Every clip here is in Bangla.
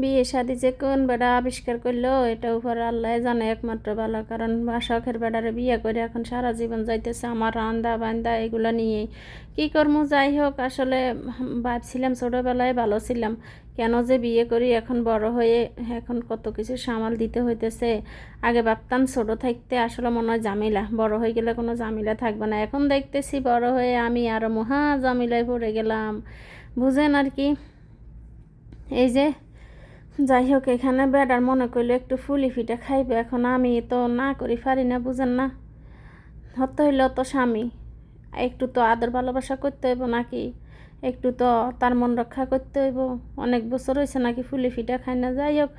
বিয়ে শাদি যে কোন বেড়া আবিষ্কার করল এটা উপর আল্লাহ জানে একমাত্র ভালো। কারণ শখের বেড়ারে বিয়ে করে এখন সারা জীবন যাইতেছে আমার রান্দা বান্দা এগুলো নিয়ে কী কর্ম, যাই হোক, আসলে ভাবছিলাম ছোটোবেলায় ভালো ছিলাম। কেন যে বিয়ে করি এখন বড় হয়ে এখন কত কিছু সামাল দিতে হইতেছে। আগে ভাবতাম ছোট থাকতে আসলে মনে হয় জামিলা বড় হয়ে গেলে কোনো জামিলা থাকবে না। এখন দেখতেছি বড় হয়ে আমি আরও মহা জামিলায় পড়ে গেলাম। বুঝেন আর কি? এই যে যাই হোক এখানে বেডার মনে করল একটু ফুলি ফিটা খাইবে, এখন আমি তো না করি, পারি না, বুঝেন না। হতে হইলেও তো স্বামী, একটু তো আদর ভালোবাসা করতে হইব নাকি? একটু তো তার মন রক্ষা করতে হইব। অনেক বছর হয়েছে নাকি ফুলি ফিটা খাই না। যাই হোক,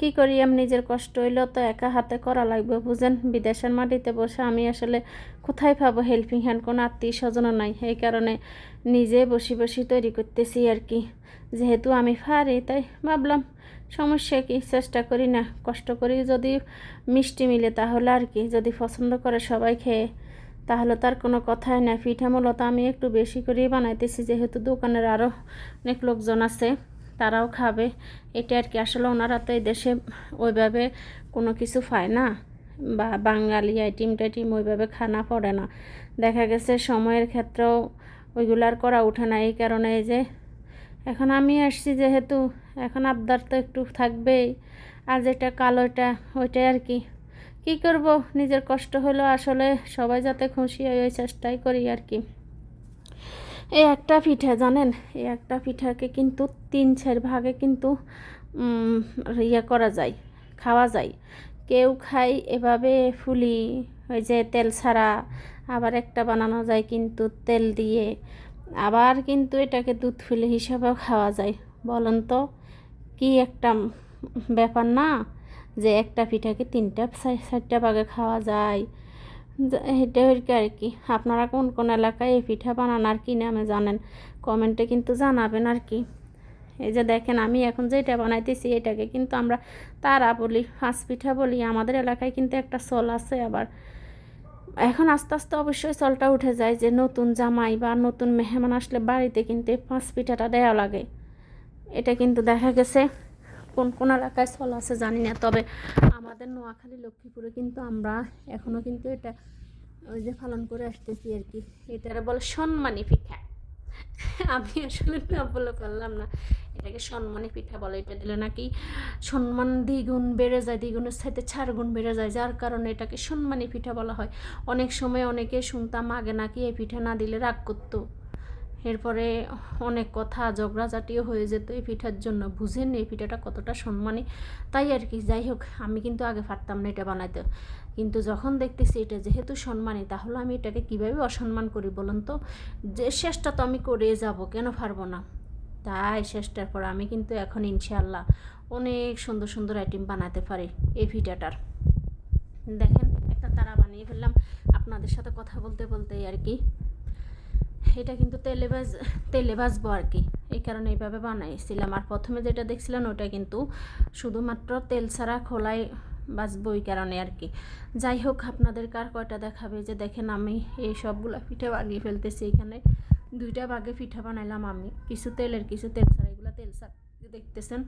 কী করি? আমি নিজের কষ্ট হইলেও তো একা হাতে করা লাগবে, বুঝেন? বিদেশের মাটিতে বসে আমি আসলে কোথায় পাবো হেল্পিং হ্যান্ড কোনো আত্মীয় স্বজনও নাই। এই কারণে নিজে বসি বসি তৈরি করতেছি আর কি। যেহেতু আমি পারি তাই ভাবলাম সমস্যা কি? চেষ্টা করি না। কষ্ট করি যদি মিষ্টি মিলে তাহলে আর কি। যদি পছন্দ করে সবাই খেয়ে তাহলে তার কোনো কথাই না পিঠা মূলত আমি একটু বেশি করেই বানাইতেছি, যেহেতু দোকানের আরও অনেক লোকজন আছে, তারাও খাবে। এটা আর কি, আসলে ওনারা তো এই দেশে ওইভাবে কোনো কিছু পায় না, বা বাঙালি আইটিম টাইটিম ওইভাবে খানা পড়ে না। দেখা গেছে সময়ের ক্ষেত্রেও ওইগুলো আর করা ওঠে না, এই কারণে এই যে এখন আমি আসছি যেহেতু, এখন আবদার তো একটু থাকবেই। আর যেটা কালোটা ওইটাই আর কি। কি করব? নিজের কষ্ট হলো আসলে সবাই যাতে খুশি হয় ওই চেষ্টাই করি আর কি। এই একটা পিঠা, জানেন? এই একটা পিঠাকে কিন্তু তিন চার ভাগে কিন্তু ইয়ে করা যায়, খাওয়া যায়। কেউ খায় এভাবে ফুলি, ওই যে তেল ছাড়া, আবার একটা বানানো যায় কিন্তু তেল দিয়ে। আবার কিন্তু এটাকে দুধ ফুলে হিসাবেও খাওয়া যায়। বলেন তো, কি একটা ব্যাপার না? যে একটা পিঠাকে তিনটা চারটা ভাগে খাওয়া যায়। এটা আর কি? আপনারা কোন কোন এলাকায় এই পিঠা বানান আর কি নামে জানেন? কমেন্টে কিন্তু জানাবেন আর কি। এই যে দেখেন, আমি এখন যেটা বানাইতেছি এটাকে কিন্তু আমরা তারা বলি ফাঁস পিঠা বলি, আমাদের এলাকায় কিন্তু একটা চল আছে আবার। এখন আস্তে আস্তে অবশ্যই চলটা উঠে যায় যে নতুন জামাই বা নতুন মেহমান আসলে বাড়িতে কিন্তু পাঁচ পিঠাটা দেওয়া লাগে। এটা কিন্তু দেখা গেছে কোন কোন এলাকায় চল আছে জানি না, তবে আমাদের নোয়াখালী, লক্ষ্মীপুরে কিন্তু আমরা এখনও কিন্তু এটা ওই যে পালন করে আসতেছি আর কি। এটারে বলে সম্মানী পিঠা। আমি আসলে না বলে পারলাম না। এটাকে সম্মানী পিঠা বলে, এটা দিলে নাকি সম্মান দ্বিগুণ বেড়ে যায়, দ্বিগুণের সাথে চার গুণ বেড়ে যায়, যার কারণে এটাকে সম্মানী পিঠা বলা হয়। অনেক সময় অনেকে শুনতাম আগে নাকি এই পিঠা না দিলে রাগ করতো। এরপরে অনেক কথা, ঝগড়াঝাটিও হয়ে যেত এই পিঠার জন্য। বুঝেন এই পিঠাটা কতটা সম্মানী? তাই আর কি, যাই হোক, আমি কিন্তু আগে পারতাম না এটা বানাইতে। কিন্তু যখন দেখতেছি এটা যেহেতু সম্মানী, তাহলে আমি এটাকে কীভাবে অসম্মান করি বলুন তো? যে শেষটা তো আমি করে যাব, কেন পারব না? তাই শেষটার পর আমি কিন্তু এখন ইনশাল্লাহ অনেক সুন্দর সুন্দর আইটেম বানাতে পারি এই পিঠাটার। দেখেন, একটা তারা বানিয়ে ফেললাম। আপনাদের সাথে কথা বলতে বলতে আর কি এটা কিন্তু তেলে ভাজ, তেলে ভাজবো আর কি। এই কারণে এইভাবে বানাইছিলাম। আর প্রথমে যেটা দেখছিলাম, ওটা কিন্তু শুধুমাত্র তেল ছাড়া খোলায় বাজবো ওই কারণে আর কি। যাই হোক, আপনাদের কার কয়টা দেখাবে? যে দেখেন, আমি এই সবগুলো পিঠে বানিয়ে ফেলতেছি এখানে। দুইটা ভাগে পিঠা বানাইলাম আমি। কিছু তেলের, কিছু তেল ছাড়া। এগুলো তেল ছাড়া দেখতেছেন?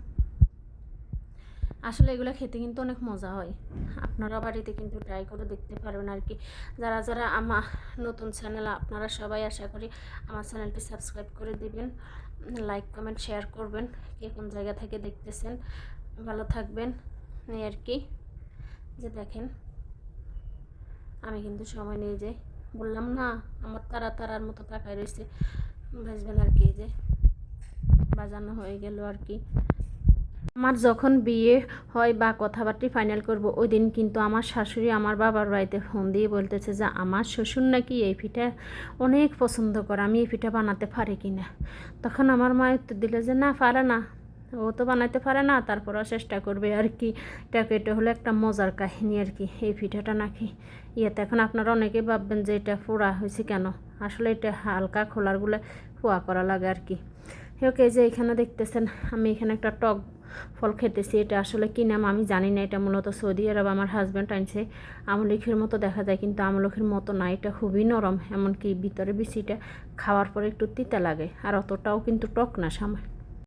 আসলে এগুলো খেতে কিন্তু অনেক মজা হয়। আপনারা বাড়িতে কিন্তু ট্রাই করে দেখতে পারবেন আর কি যারা যারা আমার নতুন চ্যানেল আপনারা সবাই আশা করি আমার চ্যানেলটি সাবস্ক্রাইব করে দিবেন। লাইক কমেন্ট শেয়ার করবেন কে কোন জায়গা থেকে দেখতেছেন। ভালো থাকবেন। এই আর কি যে দেখেন, আমি কিন্তু সময় নিয়ে যাই বললাম না, আমার তারা তারার মতো তাকায় রয়েছে। ভাজবেন আর কি যে বাজানো হয়ে গেল আর কি আমার যখন বিয়ে হয় বা কথাবার্তা ফাইনাল করব, ওই দিন কিন্তু আমার শাশুড়ি আমার বাবার বাড়িতে ফোন দিয়ে বলতেছে যে, আমার শ্বশুর নাকি এই পিঠা অনেক পছন্দ করে, আমি এই পিঠা বানাতে পারি কি না? তখন আমার মা উত্তর দিলে যে, না, পারে না। ও তো বানাইতে পারে না তারপরও চেষ্টা করবে আর কি। এটাকে এটা হলো একটা মজার কাহিনী আর কি, এই পিঠাটা নাকি। ইয়েতে এখন আপনারা অনেকেই ভাববেন যে, এটা ফোড়া হয়েছে কেন? আসলে এটা হালকা খোলারগুলো ফোয়া করা লাগে আর কি। ওকে যে এখানে দেখতেছেন, আমি এখানে একটা টক ফল খেতেছি, এটা আসলে কী নাম আমি জানি না, এটা মূলত সৌদি আরব আমার হাজব্যান্ড আনছে। আমলখির মতো দেখা যায়, কিন্তু আমলখির মতো না, এটা খুবই নরম, এমনকি ভিতরে বিচিটা খাওয়ার পরে একটু তিতা লাগে, আর অতটাও কিন্তু টক না সামনে